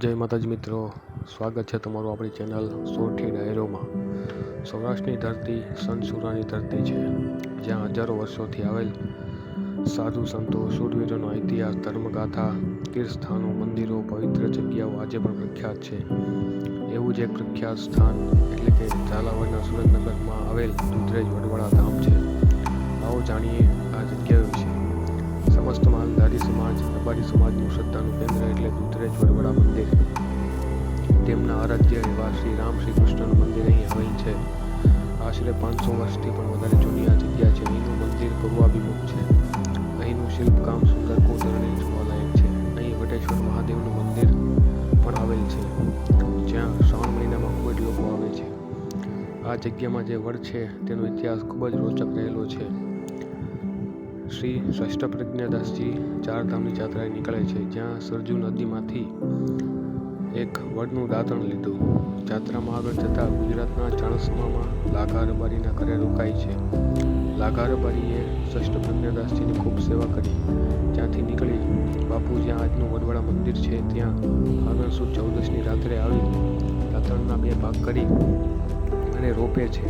જય માતાજી મિત્રો, સ્વાગત છે તમારું આપણી ચેનલ સોરઠી ડાયરોમાં. સૌરાષ્ટ્રની ધરતી સંતસુરાની ધરતી છે, જ્યાં હજારો વર્ષોથી આવેલ સાધુ સંતો, સૂરવીરોનો ઇતિહાસ, ધર્મગાથા, તીર્થસ્થાનો, મંદિરો, પવિત્ર જગ્યાઓ આજે પણ પ્રખ્યાત છે. એવું જ એક પ્રખ્યાત સ્થાન એટલે કે ઝાલાવાડના સુરતનગરમાં આવેલ દુધરેજ વડવાળા ધામ છે. આવો જાણીએ આ જગ્યા વિશે. સમસ્ત રબારી સમાજનું શ્રદ્ધાનું કેન્દ્ર એટલે દૂધરેશ્વર વડા મંદિર. તેમના આરાધ્ય એવા શ્રી રામ શ્રી કૃષ્ણનું મંદિર અહીં આવેલ છે. આશરે પાંચસો વર્ષથી પણ વધારે જૂની આ જગ્યા છે. અહીંનું મંદિર પૂર્વાભિમુખ છે. અહીંનું શિલ્પકામ સુંદર કોતરણી જોવાલાયક છે. અહીં વટેશ્વર મહાદેવનું મંદિર પણ આવેલ છે. જ્યાં શ્રાવણ મહિનામાં ખૂબ જ લોકો આવે છે. આ જગ્યામાં જે વડ છે, તેનો ઇતિહાસ ખૂબ જ રોચક રહેલો છે. શ્રી ષષ્ઠ પ્રજ્ઞાદાસજી ચારધામની જાત્રાએ નીકળે છે, જ્યાં સરજુ નદીમાંથી એક વડનું દાંતણ લીધું. જાત્રામાં આગળ જતાં ગુજરાતના ચાણસ્મામાં લાઘારબારીના ઘરે રોકાય છે. લાઘા રબારીએ ષષ્ઠ પ્રજ્ઞાદાસજીની ખૂબ સેવા કરી. ત્યાંથી નીકળી બાપુ જ્યાં આજનું વડવાળા મંદિર છે, ત્યાં સુદ ચૌદસની રાત્રે આવી દાંતણના બે ભાગ કરી અને રોપે છે.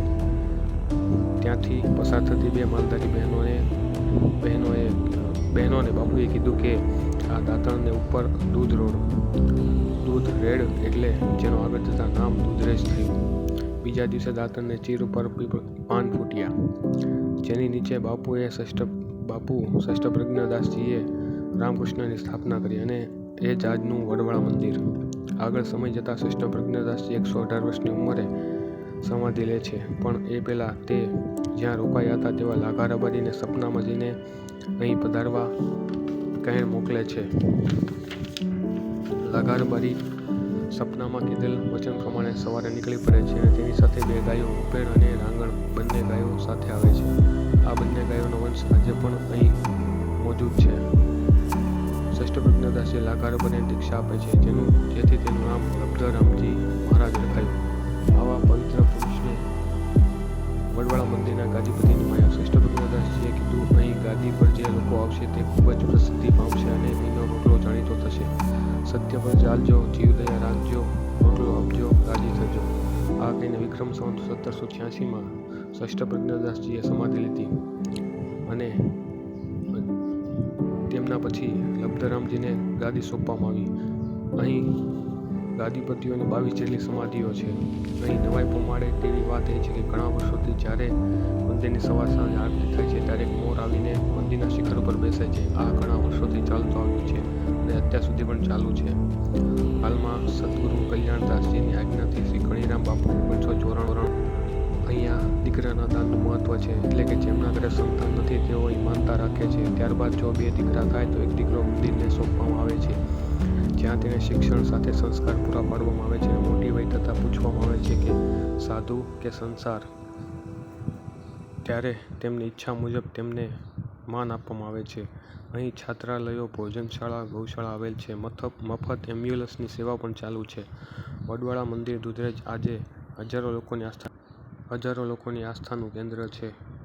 ત્યાંથી પસાર થતી બે માલધારી બહેનોને બહેનોએ, બહેનોને બાપુએ કીધું કે આ દાંતણને ઉપર દૂધ રોડો. દૂધ રેડ એટલે જેનો આગળ જતાં નામ દૂધરેજ થયું. બીજા દિવસે દાંતણને ચીર ઉપર પાન ફૂટ્યા. જેની નીચે બાપુએ ષષ્ઠ બાપુ ષષ્ઠ પ્રજ્ઞાદાસજીએ રામકૃષ્ણની સ્થાપના કરી અને એ જ આજનું વડવાળા મંદિર. આગળ સમય જતાં ષષ્ઠ પ્રજ્ઞાદાસજી એકસો અઢાર વર્ષની ઉંમરે સમાધિ લે છે. પણ એ પહેલાં તે જ્યાં રોકાયા હતા તેવા લાઘારબારીને સપનામાં જઈને અહીં પધારવા કહેણ મોકલે છે. લાઘારબારી સપનામાં કીધેલ વચન પ્રમાણે સવારે નીકળી પડે છે અને તેની સાથે બે ગાયો ઉપેણ અને રાંગણ બંને ગાયો સાથે આવે છે. આ બંને ગાયોનો વંશ આજે પણ અહીં મોજૂદ છે. શ્રેષ્ઠ પ્રજ્ઞાદાસે લાઘારબારીને દીક્ષા આપે છે. જેનું જેથી તેનું નામ આવશે તે ખૂબ જ પ્રસિદ્ધિ પામશે અને એનો રોટલો જાણીતો થશે. સત્ય પર ચાલજો જીવદયા રાખજો રોટલો આપજો, રાજી થજો. આ કહીને વિક્રમ સંવત સત્તરસો છ્યાસીમાં ષષ્ઠ પ્રજ્ઞાદાસજીએ સમાધિ લીધી અને તેમના પછી લબ્ધરામજીને ગાદી સોંપવામાં આવી. અહીં ગાદીપતિઓની બાવીસ જેટલી સમાધિઓ છે. અહીં નવાઈ પમાડે તેવી વાત એ છે કે ઘણા વર્ષોથી જ્યારે મંદિરની સવાર સાંજ આરતી થાય છે, ત્યારે એક મોર આવીને મંદિરના શિખર ઉપર બેસે છે. આ ઘણા વર્ષોથી ચાલતું આવ્યું છે અને અત્યાર સુધી પણ ચાલુ છે. હાલમાં સદગુરુ કલ્યાણદાસજીની આજ્ઞાથી શ્રી ગણીરામ બાપુ ઓગણીસો ચોરાણું અહીંયા દીકરાના દાનનું મહત્વ છે, એટલે કે જેમના ઘરે સંતાન નથી તેઓ અહીં માનતા રાખે છે. ત્યારબાદ જો બે દીકરા થાય તો એક દીકરો મંદિરને સોંપવામાં આવે છે. જ્યાં તેને શિક્ષણ સાથે સંસ્કાર પૂરા પાડવામાં આવે છે મોટી વય થતાં પૂછવામાં આવે છે કે સાધુ કે સંસાર? ત્યારે તેમની ઈચ્છા મુજબ તેમને માન આપવામાં આવે છે. અહીં છાત્રાલયો, ભોજનશાળા, ગૌશાળા આવેલ છે. મથક, મફત એમ્બ્યુલન્સની સેવા પણ ચાલુ છે. વડવાળા મંદિર દુધરેજ આજે હજારો લોકોની આસ્થા હજારો લોકોની આસ્થાનું કેન્દ્ર છે.